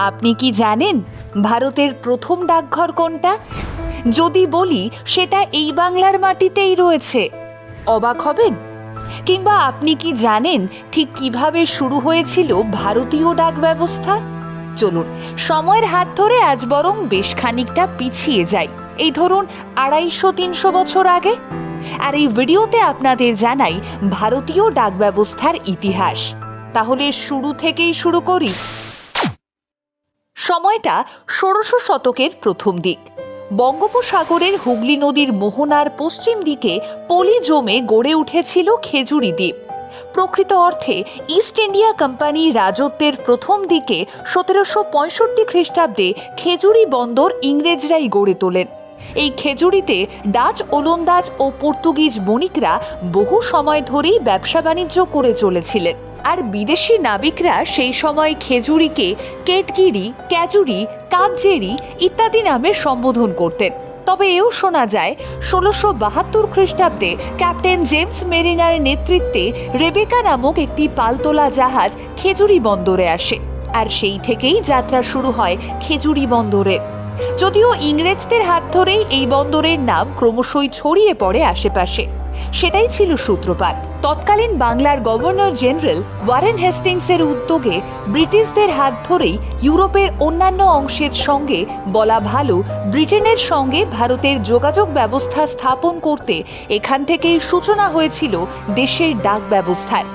আপনি কি জানেন ভারতের প্রথম ডাকঘর কোনটা? যদি বলি, সেটা এই বাংলার মাটিতেই রয়েছে। অবাক হবেন? কিংবা আপনি কি জানেন ঠিক কীভাবে শুরু হয়েছিল ভারতীয় ডাক ব্যবস্থা? চলুন, সময়ের হাত ধরে আজ বরং বেশ খানিকটা পিছিয়ে যাই। এই ধরুন, আড়াইশো, তিনশো বছর আগে। আর এই ভিডিওতে আপনাদের জানাই ভারতীয় ডাক ব্যবস্থার ইতিহাস। তাহলে শুরু থেকেই শুরু করি। সময়টা ষোড়শ শতকের প্রথম দিক। বঙ্গোপসাগরের হুগলি নদীর মোহনার পশ্চিম দিকে পলি জমে গড়ে উঠেছিল খেজুরি দ্বীপ। প্রকৃত অর্থে ইস্ট ইন্ডিয়া কোম্পানি রাজত্বের প্রথম দিকে সতেরোশো পঁয়ষট্টি খ্রিস্টাব্দে খেজুরি বন্দর ইংরেজরাই গড়ে তোলেন। এই খেজুরিতে ডাচ, ওলন্দাজ ও পর্তুগিজ বণিকরা বহু সময় ধরেই ব্যবসা বাণিজ্য করে চলেছিলেন। আর বিদেশি নাবিকরা সেই সময় খেজুরিকে কেটগিরি ক্যাজুরি কাকজেরি ইত্যাদি নামে সম্বোধন করতেন। তবে এও শোনা যায়, ষোলোশো বাহাত্তর খ্রিস্টাব্দে ক্যাপ্টেন জেমস মেরিনার নেতৃত্বে রেবেকা নামক একটি পালতোলা জাহাজ খেজুরি বন্দরে আসে, আর সেই থেকেই যাত্রা শুরু হয় খেজুরি বন্দরের যদিও ইংরেজদের হাত ধরেই এই বন্দরের নাম ক্রমশই ছড়িয়ে পড়ে আশেপাশে। সেটাই ছিল সূত্রপাত। তৎকালীন বাংলার গভর্নর জেনারেল ওয়ারেন হেস্টিংসের উদ্যোগে ব্রিটিশদের হাত ধরেই ইউরোপের অন্যান্য অংশের সঙ্গে বলা ভালো ব্রিটেনের সঙ্গে ভারতের যোগাযোগ ব্যবস্থা স্থাপন করতে এখান থেকেই সূচনা হয়েছিল দেশের ডাক ব্যবস্থার।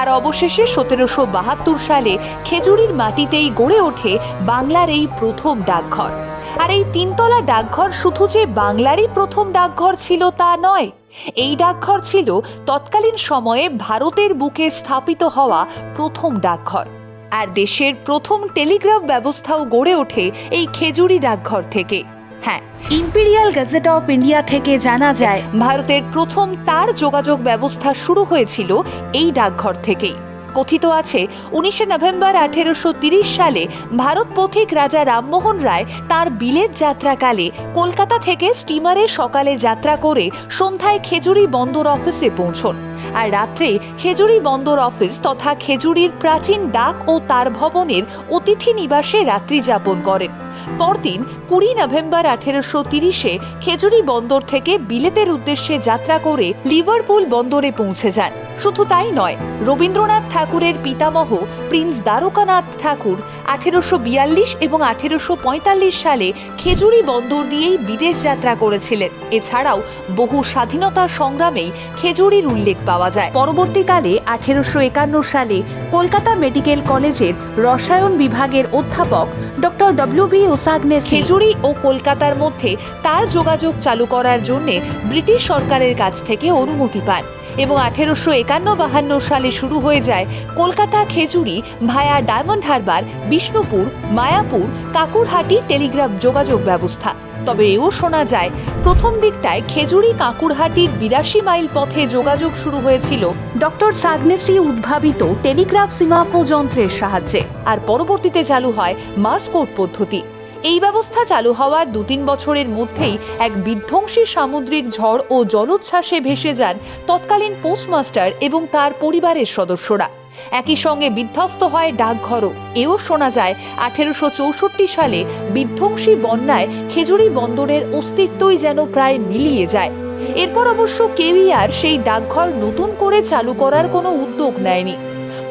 আর অবশেষে সতেরোশো বাহাত্তর সালে খেজুরির মাটিতেই গড়ে ওঠে বাংলার এই প্রথম ডাকঘর। আর এই তিনতলা ডাকঘর শুধু যে বাংলারই প্রথম ডাকঘর ছিল তা নয় এই ডাকঘর ছিল তৎকালীন সময়ে ভারতের বুকে স্থাপিত হওয়া প্রথম ডাকঘর। আর দেশের প্রথম টেলিগ্রাফ ব্যবস্থাও গড়ে ওঠে এই খেজুরি ডাকঘর থেকে। হ্যাঁ ইম্পেরিয়াল গেজেট অফ ইন্ডিয়া থেকে জানা যায়, ভারতের প্রথম তার যোগাযোগ ব্যবস্থা শুরু হয়েছিল এই ডাকঘর থেকেই। কথিত আছে, উনিশে নভেম্বর আঠেরোশো সালে ভারত পথিক রাজা রামমোহন রায় তার বিলেত যাত্রাকালে কলকাতা থেকে স্টিমারে সকালে যাত্রা করে সন্ধ্যায় খেজুরি বন্দর অফিসে পৌঁছন। আর রাত্রে খেজুরি বন্দর অফিস তথা খেজুরির প্রাচীন ডাক ও তার ভবনের অতিথি নিবাসে রাত্রি যাপন করেন। পরদিন কুড়ি নভেম্বর আঠেরোশো তিরিশে খেজুরি বন্দর থেকে বিলেতের উদ্দেশ্যে যাত্রা করে লিভারপুল বন্দরে পৌঁছে যান। শুধু তাই নয়, রবীন্দ্রনাথ ঠাকুরের পিতামহ প্রিন্স দ্বারকানাথ ঠাকুর আঠেরোশো বিয়াল্লিশ এবং আঠেরোশো পঁয়তাল্লিশ সালে খেজুরি বন্দর দিয়েই বিদেশ যাত্রা করেছিলেন। এছাড়াও বহু স্বাধীনতা সংগ্রামেই খেজুরির উল্লেখ পাওয়া যায়। পরবর্তীকালে আঠেরোশো একান্ন সালে কলকাতা মেডিকেল কলেজের রসায়ন বিভাগের অধ্যাপক ডক্টর ডব্লিউ বি ওসাগনে খেজুরি ও কলকাতার মধ্যে তার যোগাযোগ চালু করার জন্য ব্রিটিশ সরকারের কাছ থেকে অনুমতি পান। এবং আঠেরোশো একান্ন বাহান্ন সালে শুরু হয়ে যায় Kolkata Khejuri via Diamond Harbour, Bishnupur, Mayapur, Kakurhati telegraph যোগাযোগ ব্যবস্থা। তবে এও শোনা যায়, প্রথম দিকটায় খেজুরি কাকুরহাটির বিরাশি মাইল পথে যোগাযোগ শুরু হয়েছিল ডক্টর সাগনেসি উদ্ভাবিত টেলিগ্রাফ সিমাফো যন্ত্রের সাহায্যে। আর পরবর্তীতে চালু হয় মার্সকোড পদ্ধতি। এই ব্যবস্থা চালু হওয়ার দু তিন বছরের মধ্যেই এক বিধ্বংসী সামুদ্রিক ঝড় ও জলোচ্ছ্বাসে ভেসে যান তৎকালীন পোস্টমাস্টার এবং তার পরিবারের সদস্যরা। একই সঙ্গে বিধ্বস্ত হয় ডাকঘরও। এও শোনা যায়, আঠেরোশো চৌষট্টি সালে বিধ্বংসী বন্যায় খেজুরি বন্দরের অস্তিত্বই যেন প্রায় মিলিয়ে যায়। এরপর অবশ্য কেউই আর সেই ডাকঘর নতুন করে চালু করার কোনো উদ্যোগ নেয়নি।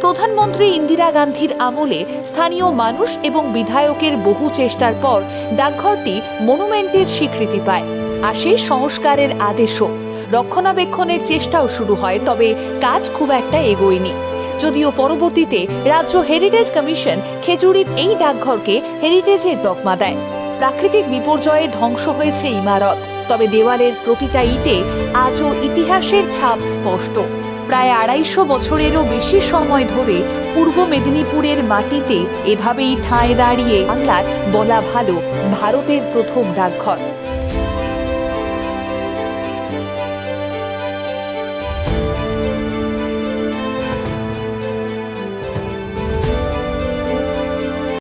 প্রধানমন্ত্রী ইন্দিরা গান্ধীর আমলে স্থানীয় মানুষ এবং বিধায়কের বহু চেষ্টার পর ডাকঘরটি মনুমেন্টের স্বীকৃতি পায়। আসে সংস্কারের আদেশও। রক্ষণাবেক্ষণের চেষ্টাও শুরু হয়, তবে কাজ খুব একটা এগোয়নি। যদিও পরবর্তীতে রাজ্য হেরিটেজ কমিশন খেজুরির এই ডাকঘরকে হেরিটেজের তকমা দেয়। প্রাকৃতিক বিপর্যয়ে ধ্বংস হয়েছে ইমারত, তবে দেওয়ালের প্রতিটা ইটে আজও ইতিহাসের ছাপ স্পষ্ট। প্রায় আড়াইশো বছরেরও বেশি সময় ধরে পূর্ব মেদিনীপুরের মাটিতে এভাবেই ঠাঁই দাঁড়িয়ে বাংলার বলা ভালো ভারতের প্রথম ডাকঘর।